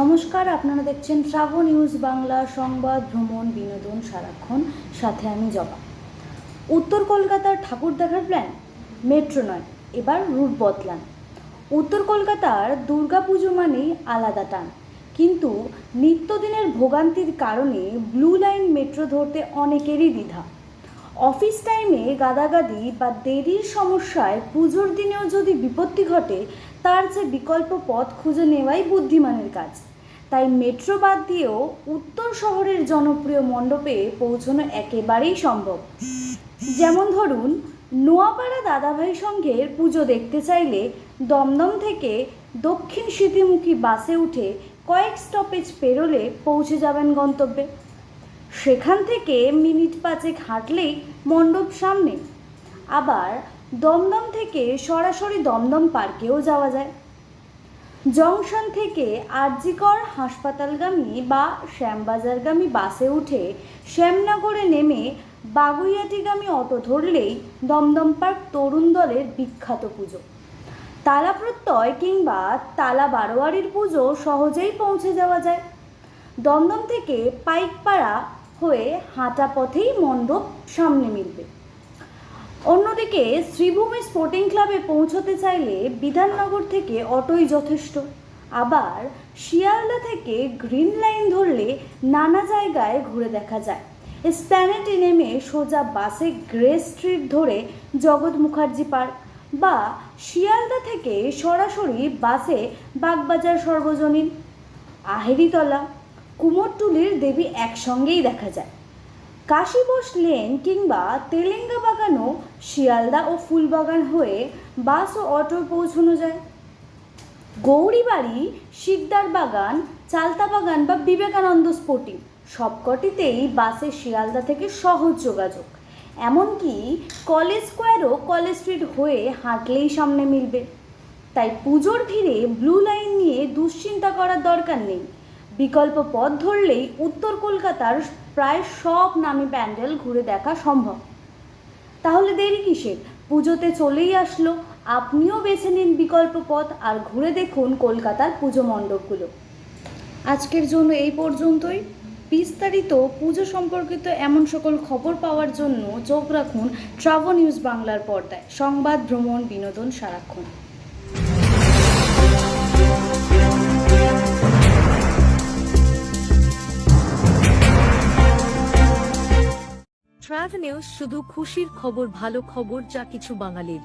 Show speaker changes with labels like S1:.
S1: নমস্কার, আপনারা দেখছেন ট্রাভো নিউজ বাংলা সংবাদ, ভ্রমণ, বিনোদন, সারাক্ষণ। সাথে আমি জবা। উত্তর কলকাতার ঠাকুর দেখার প্ল্যান মেট্রো নয়। এবার রুট বদলান। উত্তর কলকাতার দুর্গাপুজো মানেই আলাদা টান। কিন্তু নিত্যদিনের ভোগান্তির কারণে ব্লু লাইন মেট্রো ধরতে অনেকেরই দ্বিধা। অফিস টাইমে গাদাগাদি বা দেরির সমস্যায় পুজোর দিনেও যদি বিপত্তি ঘটে তার যে বিকল্প পথ খুঁজে নেওয়াই বুদ্ধিমানের কাজ। তাই মেট্রো বাদ দিয়েও উত্তর শহরের জনপ্রিয় মণ্ডপে পৌঁছানো একেবারেই সম্ভব। যেমন ধরুন, নোয়াপাড়া দাদাভাই সংঘের পুজো দেখতে চাইলে দমদম থেকে দক্ষিণ স্মৃতিমুখী বাসে উঠে কয়েক স্টপেজ পেরোলে পৌঁছে যাবেন গন্তব্যে। সেখান থেকে মিনিট পাঁচেক হাঁটলেই মণ্ডপ সামনে। আবার দমদম থেকে সরাসরি দমদম পার্কেও যাওয়া যায়। জংশন থেকে আরজিকর হাসপাতালগামী বা শ্যামবাজারগামী বাসে উঠে শ্যামনগরে নেমে বাগুইয়াটিগামী অটো ধরলেই দমদম পার্ক তরুণ দলের বিখ্যাত পুজো। তালা প্রত্যয় কিংবা তালা বারোয়ারির পুজো সহজেই পৌঁছে যাওয়া যায়। দমদম থেকে পাইকপাড়া হয়ে হাঁটা পথেই মণ্ডপ সামনে মিলবে। অন্যদিকে, শ্রীভূমি স্পোর্টিং ক্লাবে পৌঁছতে চাইলে বিধাননগর থেকে অটোই যথেষ্ট। আবার শিয়ালদা থেকে গ্রিন লাইন ধরলে নানা জায়গায় ঘুরে দেখা যায়। স্প্যানেটে নেমে সোজা বাসে গ্রে স্ট্রিট ধরে জগৎ মুখার্জি পার্ক বা শিয়ালদা থেকে সরাসরি বাসে বাগবাজার সর্বজনীন, আহেরিতলা, কুমোরটুলির দেবী একসঙ্গেই দেখা যায়। কাশীবোস লেন কিংবা তেলেঙ্গা বাগানও শিয়ালদা ও ফুলবাগান হয়ে বাস ও অটো পৌঁছানো যায়। গৌরীবাড়ি, শিকদার বাগান, চালতা বাগান বা বিবেকানন্দ স্পোর্টিং সবকটিতেই বাসে শিয়ালদা থেকে সহজ যোগাযোগ। এমনকি কলেজ স্কোয়ারও কলেজ স্ট্রিট হয়ে হাঁটলেই সামনে মিলবে। তাই পুজোর ভিড়ে ব্লু লাইন নিয়ে দুশ্চিন্তা করার দরকার নেই। বিকল্প পথ ধরলেই উত্তর কলকাতার প্রায় সব নামি প্যান্ডেল ঘুরে দেখা সম্ভব। তাহলে দেরি কিসের? পুজোতে চলেই আসলো। আপনিও বেছে নিন বিকল্প পথ আর ঘুরে দেখুন কলকাতার পুজো মণ্ডপগুলো। আজকের জন্য এই পর্যন্তই। বিস্তারিত পুজো সম্পর্কিত এমন সকল খবর পাওয়ার জন্য চোখ রাখুন ট্রাভো নিউজ বাংলার পর্দায়। সংবাদ, ভ্রমণ, বিনোদন, সারাক্ষণ।
S2: ট্রাভ নিউজ শুধু খুশির খবর ভালো খবর যা কিছু বাঙালির।